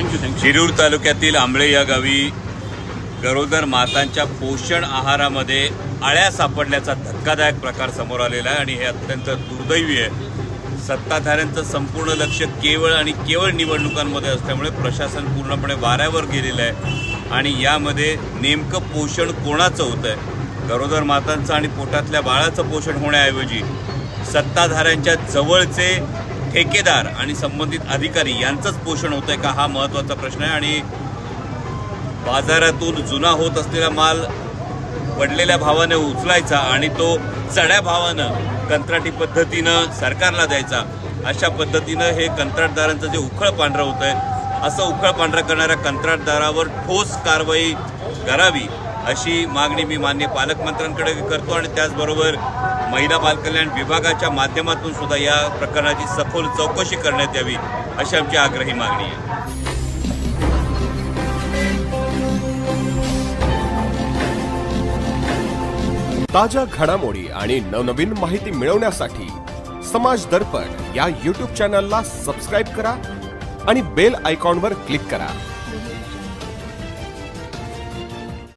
Thank you thank you Shirur तालुक्यातील आंबळे या गावी गरोदर मातांच्या पोषण आहारामध्ये आळ्या सापडल्याचा धक्कादायक प्रकार समोर आलेला आहे आणि हे अत्यंत दुर्दैवी आहे. सत्ताधाऱ्यांचं संपूर्ण लक्ष केवळ आणि केवळ निवडणुकांमध्ये असल्यामुळे प्रशासन पूर्णपणे वाऱ्यावर गेलेलं आहे आणि यामध्ये नेमकं पोषण कोणाचं होतं आहे गरोदर मातांचं आणि पोटातल्या बाळाचं पोषण होण्याऐवजी सत्ताधाऱ्यांच्या जवळचे ठेकेदार आणि संबंधित अधिकारी यांचंच पोषण होतंय का हा महत्त्वाचा प्रश्न आहे. आणि बाजारातून जुना होत असलेला माल पडलेल्या भावाने उचलायचा आणि तो चढ्या भावानं कंत्राटी पद्धतीनं सरकारला द्यायचा अशा पद्धतीनं हे कंत्राटदारांचं जे उखळ पांढरं होत आहे असं उखळ पांढरं करणाऱ्या कंत्राटदारावर ठोस कारवाई करावी अशी मागणी मी मान्य पालकमंत्र्यांकडे करतो आणि त्याचबरोबर महिला बालकल्याण विभागाच्या माध्यमातून सुद्धा या प्रकरणाची सखोल चौकशी करण्यात यावी अशी आमची आग्रही मागणी आहे. ताज्या घडामोडी आणि नवनवीन माहिती मिळवण्यासाठी समाज दर्पण या यूट्यूब चॅनलला सबस्क्राईब करा आणि बेल आयकॉनवर क्लिक करा.